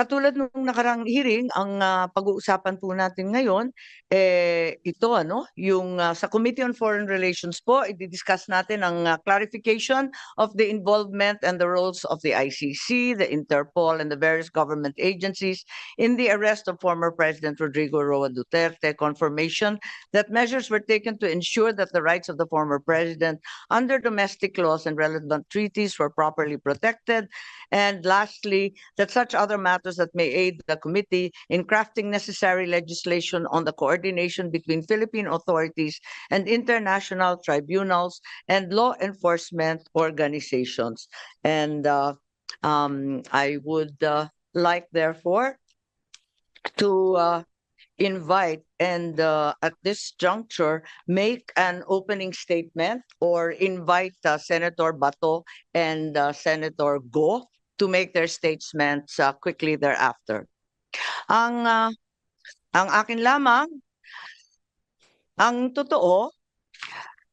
katulad nung nakarang hearing, ang ah, pag-uusapan po natin ngayon, eh, ito ano, yung ah, sa Committee on Foreign Relations po, i-discuss natin ang ah, clarification of the involvement and the roles of the ICC, the Interpol, and the various government agencies in the arrest of former President Rodrigo Roa Duterte, confirmation that measures were taken to ensure that the rights of the former president under domestic laws and relevant treaties were properly protected, and lastly, that such other matters that may aid the committee in crafting necessary legislation on the coordination between Philippine authorities and international tribunals and law enforcement organizations. And uh, um, I would uh, like therefore to uh, invite and uh, at this juncture make an opening statement or invite uh, Senator Bato and uh, Senator Go to make their statements uh, quickly thereafter. Ang uh, ang akin lamang ang totoo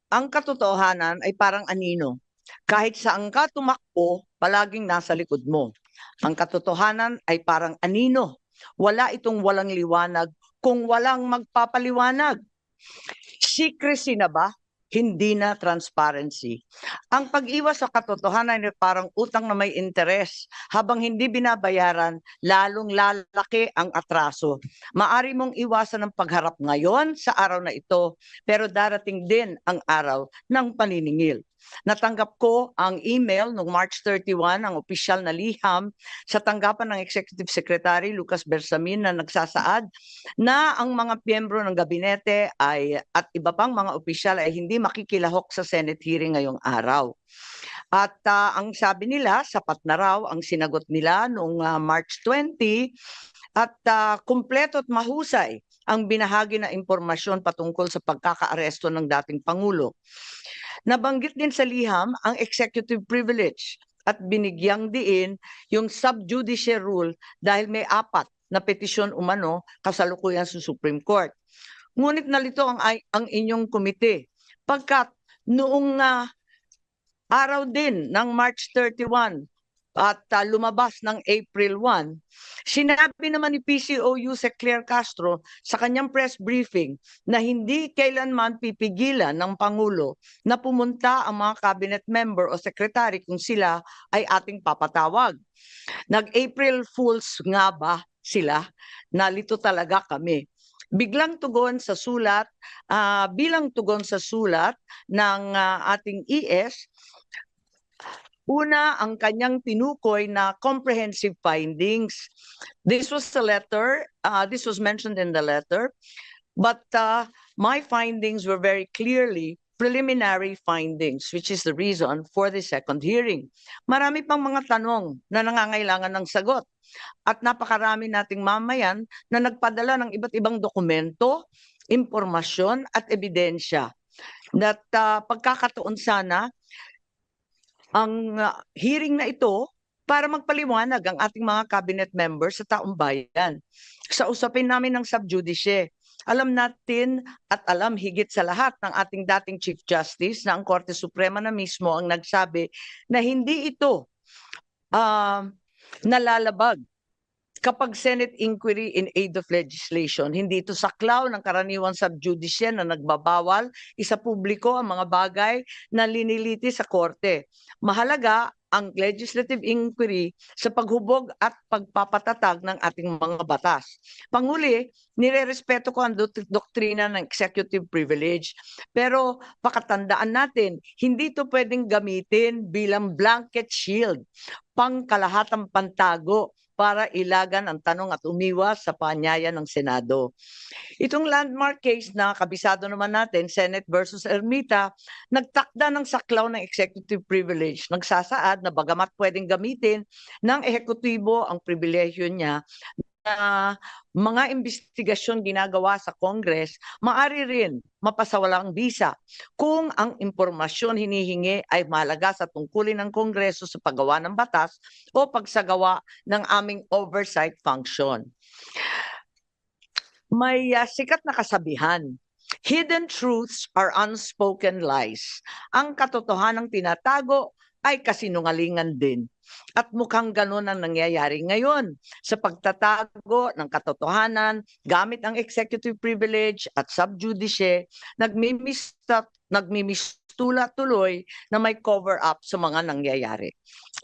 ang katotohanan ay parang anino. Kahit saan ka tumakbo, palaging nasa likod mo. Ang katotohanan ay parang anino. Wala itong walang liwanag kung walang magpapaliwanag. Secrecy na ba? Hindi na transparency. Ang pag-iwas sa katotohanan ay parang utang na may interes. Habang hindi binabayaran, lalong lalaki ang atraso. Maari mong iwasan ang pagharap ngayon sa araw na ito, pero darating din ang araw ng paniningil. Natanggap ko ang email noong March 31, ang opisyal na liham sa tanggapan ng Executive Secretary Lucas Bersamin na nagsasaad na ang mga miyembro ng gabinete ay at iba pang mga opisyal ay hindi makikilahok sa Senate hearing ngayong araw. At uh, ang sabi nila, sapat na raw ang sinagot nila noong uh, March 20 at uh, kumpleto at mahusay ang binahagi na impormasyon patungkol sa pagkakaaresto ng dating Pangulo. Nabanggit din sa liham ang executive privilege at binigyang diin yung subjudice rule dahil may apat na petisyon umano kasalukuyan sa Supreme Court. Ngunit nalito ang, ang inyong komite pagkat noong uh, araw din ng March 31 at uh, lumabas ng April 1, sinabi naman ni PCOU Sec Claire Castro sa kanyang press briefing na hindi kailanman pipigilan ng Pangulo na pumunta ang mga cabinet member o secretary kung sila ay ating papatawag. Nag-April Fools nga ba sila? Nalito talaga kami biglang tugon sa sulat, uh, bilang tugon sa sulat ng uh, ating ES, Una, ang kanyang tinukoy na comprehensive findings. This was the letter, uh, this was mentioned in the letter, but uh, my findings were very clearly preliminary findings, which is the reason for the second hearing. Marami pang mga tanong na nangangailangan ng sagot. At napakarami nating mamayan na nagpadala ng iba't ibang dokumento, impormasyon at ebidensya. That uh, pagkakataon sana ang uh, hearing na ito para magpaliwanag ang ating mga cabinet members sa taong bayan. Sa usapin namin ng subjudice, alam natin at alam higit sa lahat ng ating dating Chief Justice na ang Korte Suprema na mismo ang nagsabi na hindi ito uh, nalalabag kapag Senate inquiry in aid of legislation, hindi ito saklaw ng karaniwang subjudice na nagbabawal isa publiko ang mga bagay na liniliti sa korte. Mahalaga ang legislative inquiry sa paghubog at pagpapatatag ng ating mga batas. Panguli, nirerespeto ko ang doktrina ng executive privilege. Pero pakatandaan natin, hindi ito pwedeng gamitin bilang blanket shield, pangkalahatang pantago para ilagan ang tanong at umiwas sa panyaya ng Senado. Itong landmark case na kabisado naman natin, Senate versus Ermita, nagtakda ng saklaw ng executive privilege. Nagsasaad na bagamat pwedeng gamitin ng ehekutibo ang pribilehyo niya na mga investigasyon ginagawa sa Congress, maari rin mapasawalang bisa kung ang impormasyon hinihingi ay mahalaga sa tungkulin ng Kongreso sa paggawa ng batas o pagsagawa ng aming oversight function. May uh, sikat na kasabihan, hidden truths are unspoken lies. Ang katotohanang tinatago ay kasinungalingan din. At mukhang ganun ang nangyayari ngayon sa pagtatago ng katotohanan gamit ang executive privilege at subjudice, nagmimista, nagmimistula tuloy na may cover up sa mga nangyayari.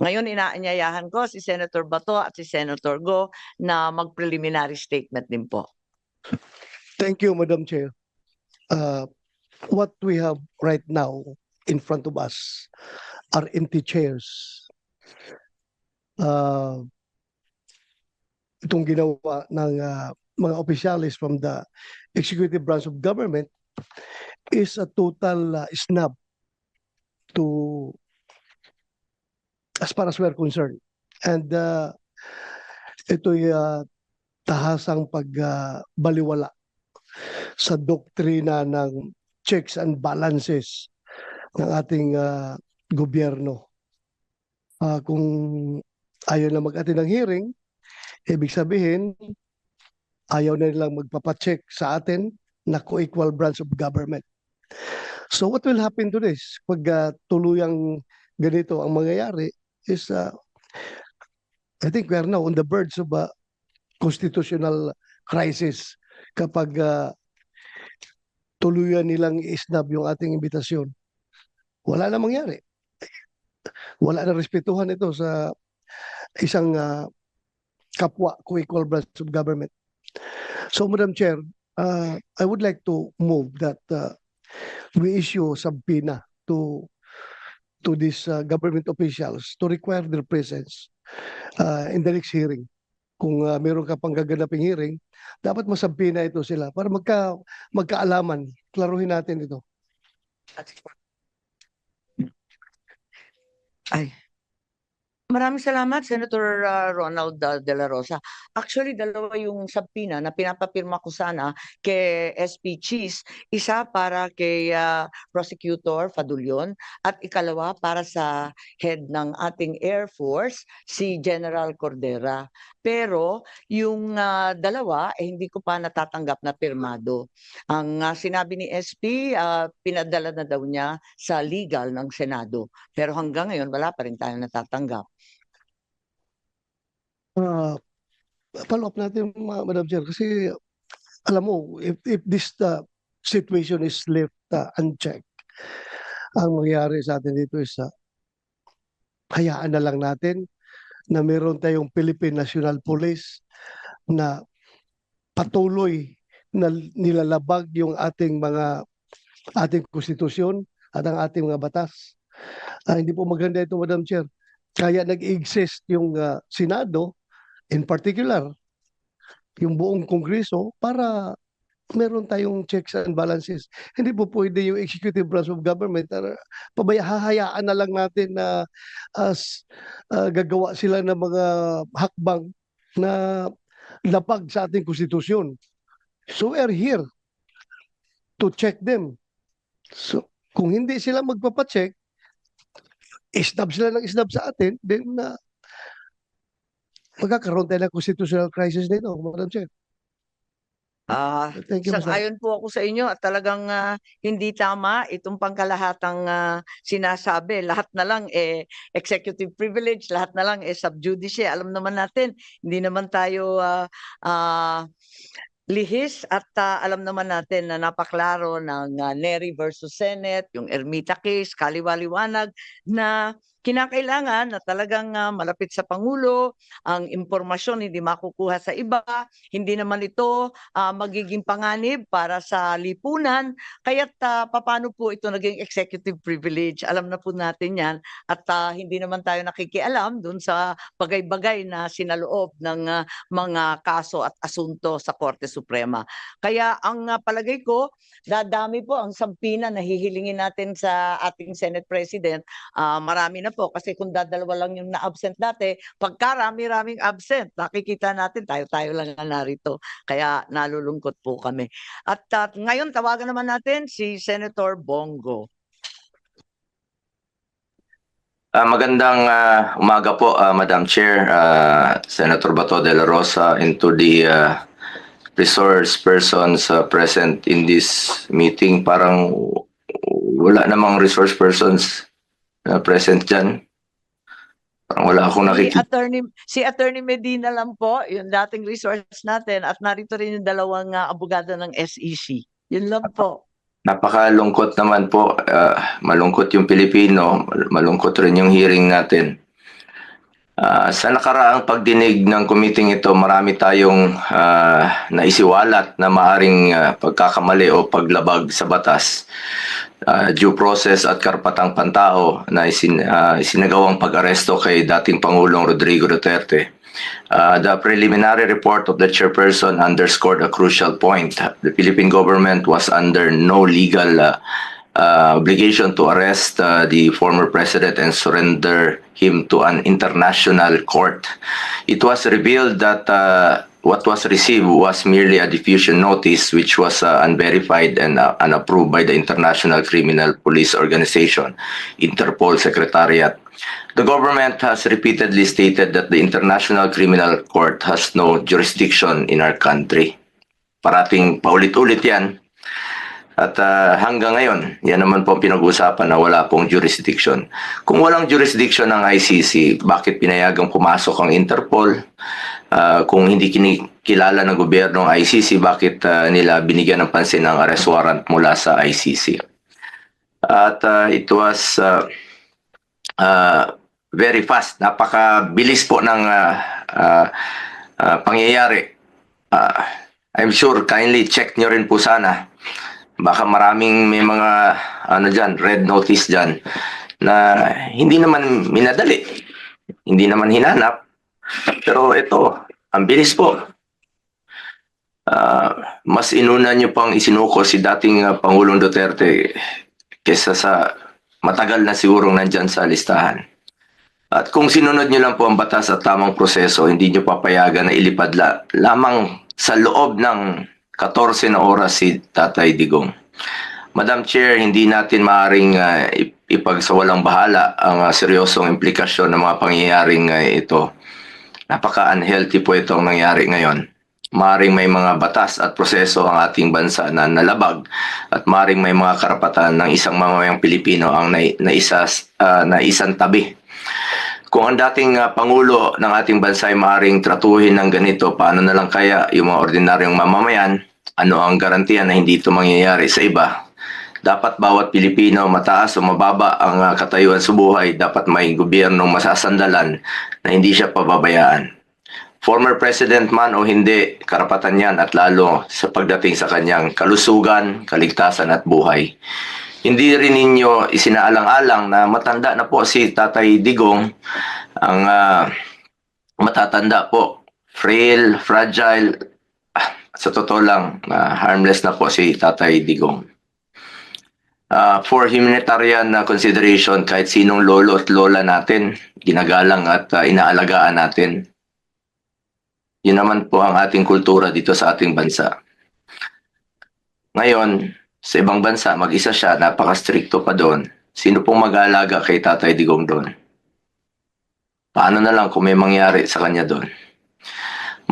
Ngayon inaanyayahan ko si Senator Bato at si Senator Go na mag-preliminary statement din po. Thank you, Madam Chair. Uh, what we have right now in front of us are empty chairs. Uh, itong ginawa ng uh, mga opisyalis from the executive branch of government is a total uh, snub to as far as we're concerned. And uh, ito'y uh, tahasang pagbaliwala sa doktrina ng checks and balances ng ating ah, gobyerno. Ah, kung ayaw na mag-attend ng hearing, ibig sabihin, ayaw na nilang magpapacheck sa atin na co-equal branch of government. So what will happen to this? Pag ah, tuluyang ganito ang mangyayari is ah, I think we are now on the verge of a constitutional crisis kapag ah, tuluyan nilang isnab yung ating imbitasyon. Wala na mangyari. Wala na respetuhan ito sa isang ah, kapwa co-equal branch of government. So, Madam Chair, ah, I would like to move that ah, we issue subpoena to to these ah, government officials to require their presence ah, in the next hearing. Kung ah, meron ka pang gaganaping hearing, dapat masampina ito sila para magka magkaalaman. Klaruhin natin ito. Ay. Maraming salamat, Senator ah, Ronald ah, De La Rosa. Actually, dalawa yung sabpina na pinapapirma ko sana kay SP Cheese. Isa para kay ah, Prosecutor Fadulion at ikalawa para sa head ng ating Air Force, si General Cordera. Pero yung ah, dalawa, eh, hindi ko pa natatanggap na pirmado. Ang ah, sinabi ni SP, ah, pinadala na daw niya sa legal ng Senado. Pero hanggang ngayon, wala pa rin tayong natatanggap. Ah, follow up natin, Ma- Madam Chair, kasi alam mo, if, if this uh, situation is left uh, unchecked, ang mangyayari sa atin dito is uh, hayaan na lang natin na meron tayong Philippine National Police na patuloy na nilalabag yung ating mga ating konstitusyon at ang ating mga batas. Ah, hindi po maganda ito, Madam Chair. Kaya nag-exist yung ah, Senado, in particular, yung buong Kongreso para meron tayong checks and balances. Hindi po pwede yung executive branch of government na pabaya hahayaan na lang natin na as ah, gagawa sila ng mga hakbang na lapag sa ating konstitusyon. So we are here to check them. So kung hindi sila magpapacheck, isnab sila ng isnab sa atin, then na magkakaroon tayo ng constitutional crisis dito, Madam Chair. Ah, Thank you, Mr. Sang-ayon po ako sa inyo at talagang ah, hindi tama itong pangkalahatang ah, sinasabi. Lahat na lang eh executive privilege, lahat na lang eh subjudice. Alam naman natin, hindi naman tayo ah, ah, lihis at ah, alam naman natin na napaklaro ng ah, Neri versus Senate, yung Ermita case, kaliwaliwanag na kinakailangan na talagang ah, malapit sa Pangulo, ang impormasyon hindi makukuha sa iba, hindi naman ito ah, magiging panganib para sa lipunan. Kaya't ah, paano po ito naging executive privilege? Alam na po natin yan at ah, hindi naman tayo nakikialam dun sa bagay-bagay na sinaloob ng ah, mga kaso at asunto sa Korte Suprema. Kaya ang ah, palagay ko, dadami po ang sampina na hihilingin natin sa ating Senate President. Ah, marami na po kasi kung dadalawa lang yung na-absent dati, pagkarami-raming absent, nakikita natin tayo-tayo lang na narito. Kaya nalulungkot po kami. At ah, ngayon tawagan naman natin si Senator Bongo. Ah, magandang ah, umaga po, ah, Madam Chair, ah, Senator Bato de la Rosa, and to the ah, resource persons ah, present in this meeting. Parang wala namang resource persons na present dyan. Parang wala akong Si nakikita. Attorney, si Attorney Medina lang po, yung dating resource natin at narito rin yung dalawang ah, abogado ng SEC. Yun lang po. Napakalungkot naman po. Ah, malungkot yung Pilipino. mal- Malungkot rin yung hearing natin. Ah, sa nakaraang pagdinig ng committee ito, marami tayong ah, naisiwalat na maaring ah, pagkakamali o paglabag sa batas. Ah, due process at karapatang pantao na isin, ah, isinagawang pag-aresto kay dating Pangulong Rodrigo Duterte. Uh, the preliminary report of the chairperson underscored a crucial point. The Philippine government was under no legal uh, uh, obligation to arrest uh, the former president and surrender him to an international court. It was revealed that uh, what was received was merely a diffusion notice which was uh, unverified and uh, unapproved by the International Criminal Police Organization, Interpol Secretariat. The government has repeatedly stated that the International Criminal Court has no jurisdiction in our country. Parating paulit-ulit yan. At ah, hanggang ngayon, yan naman po ang pinag-uusapan na wala pong jurisdiction. Kung walang jurisdiction ng ICC, bakit pinayagang pumasok ang Interpol? Ah, kung hindi kinikilala ng gobyerno ang ICC, bakit ah, nila binigyan ng pansin ang arrest warrant mula sa ICC? At ah, it was ah, ah, very fast. Napakabilis po ng ah, ah, ah, pangyayari. Ah, I'm sure kindly check nyo rin po sana. Baka maraming may mga ano dyan, red notice dyan na hindi naman minadali. Hindi naman hinanap. Pero ito, ang bilis po. Ah, mas inuna nyo pang isinuko si dating ah, Pangulong Duterte kesa sa matagal na sigurong nandyan sa listahan. At kung sinunod nyo lang po ang batas at tamang proseso, hindi nyo papayagan na ilipad la, lamang sa loob ng 14 na oras si Tatay Digong. Madam Chair, hindi natin maaring uh, ipagsawalang bahala ang uh, seryosong implikasyon ng mga pangyayaring uh, ito. Napaka-unhealthy po itong nangyari ngayon. Maring may mga batas at proseso ang ating bansa na nalabag at maring may mga karapatan ng isang mamamayang Pilipino ang nai- naisa, uh, naisang tabi kung ang dating uh, pangulo ng ating bansa ay maaaring tratuhin ng ganito, paano na lang kaya yung mga ordinaryong mamamayan? Ano ang garantiya na hindi ito mangyayari sa iba? Dapat bawat Pilipino, mataas o mababa ang uh, katayuan sa buhay, dapat may gobyernong masasandalan na hindi siya pababayaan. Former president man o hindi, karapatan yan at lalo sa pagdating sa kanyang kalusugan, kaligtasan at buhay. Hindi rin ninyo isinaalang-alang na matanda na po si Tatay Digong ang ah, matatanda po, frail, fragile, ah, sa totoo lang, ah, harmless na po si Tatay Digong. Ah, for humanitarian na consideration, kahit sinong lolo at lola natin, ginagalang at ah, inaalagaan natin. Yun naman po ang ating kultura dito sa ating bansa. Ngayon, sa ibang bansa, mag-isa siya, napaka-stricto pa doon. Sino pong mag-aalaga kay Tatay Digong doon? Paano na lang kung may mangyari sa kanya doon?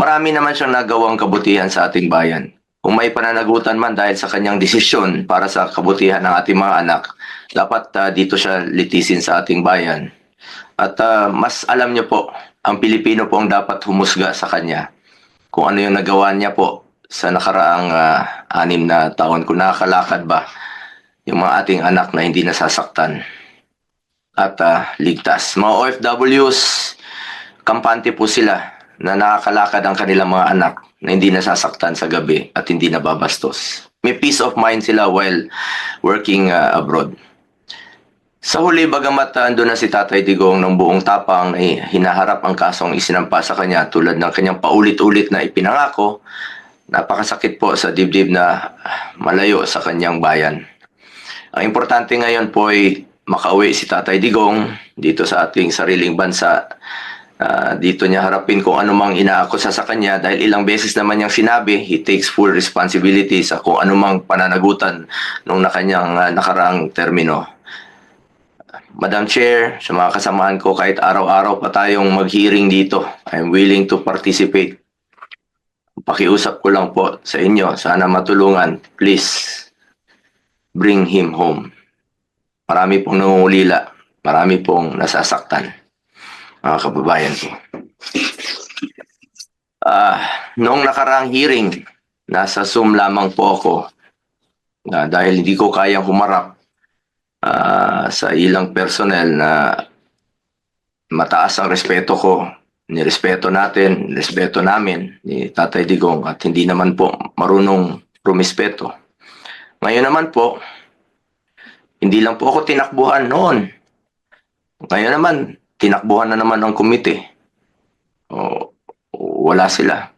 Marami naman siyang nagawang kabutihan sa ating bayan. Kung may pananagutan man dahil sa kanyang desisyon para sa kabutihan ng ating mga anak, dapat ah, dito siya litisin sa ating bayan. At ah, mas alam niyo po, ang Pilipino po ang dapat humusga sa kanya. Kung ano yung nagawa niya po sa nakaraang ah, anim na taon, kung nakakalakad ba yung mga ating anak na hindi nasasaktan at ah, ligtas. Mga OFWs, kampante po sila na nakakalakad ang kanilang mga anak na hindi nasasaktan sa gabi at hindi nababastos. May peace of mind sila while working ah, abroad. Sa huli, bagamat uh, andun na si Tatay Digong ng buong tapang ay hinaharap ang kasong isinampa sa kanya tulad ng kanyang paulit-ulit na ipinangako, napakasakit po sa dibdib na malayo sa kanyang bayan. Ang importante ngayon po ay makauwi si Tatay Digong dito sa ating sariling bansa. Ah, dito niya harapin kung ano mang inaakusa sa kanya dahil ilang beses naman niyang sinabi, he takes full responsibility sa kung ano mang pananagutan nung na kanyang ah, nakaraang termino. Madam Chair, sa mga kasamahan ko, kahit araw-araw pa tayong mag-hearing dito, I'm willing to participate. Pakiusap ko lang po sa inyo, sana matulungan, please, bring him home. Marami pong nangungulila, marami pong nasasaktan. Mga kababayan ko. Ah, noong nakaraang hearing, nasa Zoom lamang po ako Ah, dahil hindi ko kayang humarap ah, sa ilang personnel na mataas ang respeto ko, nirespeto natin, respeto namin ni Tatay Digong at hindi naman po marunong rumispeto. Ngayon naman po, hindi lang po ako tinakbuhan noon. Ngayon naman, tinakbuhan na naman ng komite. O, wala sila.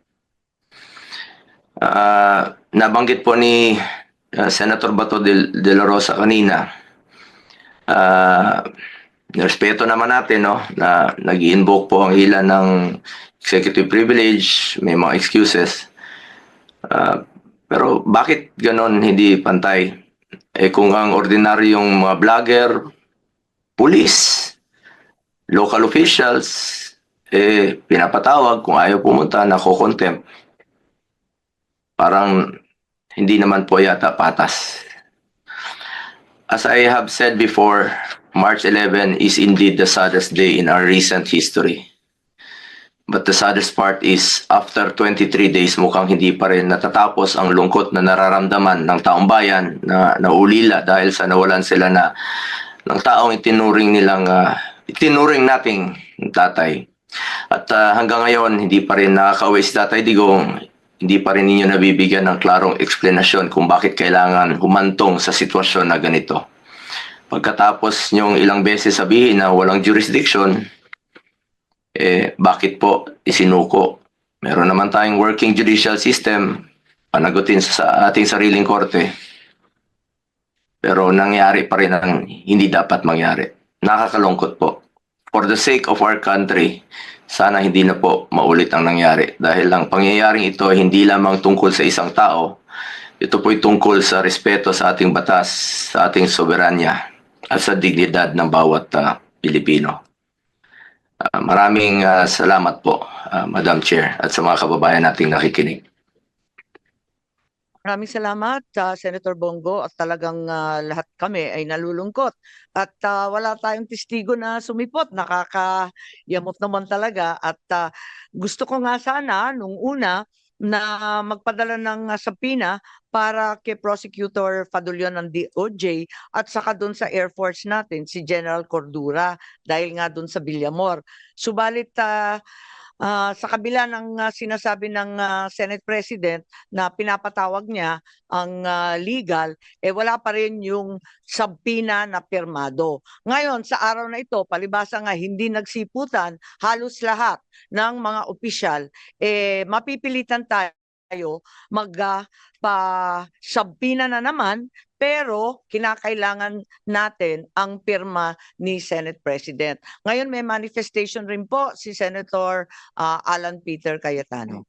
Ah, nabanggit po ni ah, Senator Bato de, de la Rosa kanina. Ah, respeto naman natin no na nag-invoke po ang ilan ng executive privilege, may mga excuses. Ah, pero bakit ganon hindi pantay? Eh kung ang ordinaryong mga vlogger, police, local officials, eh pinapatawag kung ayaw pumunta, nako-contempt. Parang hindi naman po yata patas. As I have said before, March 11 is indeed the saddest day in our recent history. But the saddest part is, after 23 days, mukhang hindi pa rin natatapos ang lungkot na nararamdaman ng taong bayan na naulila dahil sa nawalan sila na ng taong itinuring nilang, ah, itinuring nating tatay. At ah, hanggang ngayon, hindi pa rin nakakauwi si Tatay Digong, hindi pa rin ninyo nabibigyan ng klarong eksplanasyon kung bakit kailangan humantong sa sitwasyon na ganito. Pagkatapos nyong ilang beses sabihin na walang jurisdiction, eh bakit po isinuko? Meron naman tayong working judicial system, panagutin sa ating sariling korte. Pero nangyari pa rin ang hindi dapat mangyari. Nakakalungkot po. For the sake of our country, sana hindi na po maulit ang nangyari. Dahil ang pangyayaring ito ay hindi lamang tungkol sa isang tao, ito po'y tungkol sa respeto sa ating batas, sa ating soberanya, at sa dignidad ng bawat ah, Pilipino. Ah, maraming ah, salamat po, ah, Madam Chair, at sa mga kababayan nating nakikinig. Maraming salamat sa Senator Bongo at talagang ah, lahat kami ay nalulungkot. At ah, wala tayong testigo na sumipot. Nakakayamot naman talaga. At ah, gusto ko nga sana nung una na magpadala ng sapina para kay Prosecutor Fadulion ng DOJ at saka doon sa Air Force natin, si General Cordura, dahil nga doon sa Villamor. Subalit ah, ah, sa kabila ng ah, sinasabi ng ah, Senate President na pinapatawag niya ang ah, legal, eh wala pa rin yung sabpina na pirmado. Ngayon, sa araw na ito, palibasa nga hindi nagsiputan, halos lahat ng mga opisyal, eh mapipilitan tayo mag ah, pa sabpina na naman pero kinakailangan natin ang pirma ni Senate President. Ngayon may manifestation rin po si Senator ah, Alan Peter Cayetano.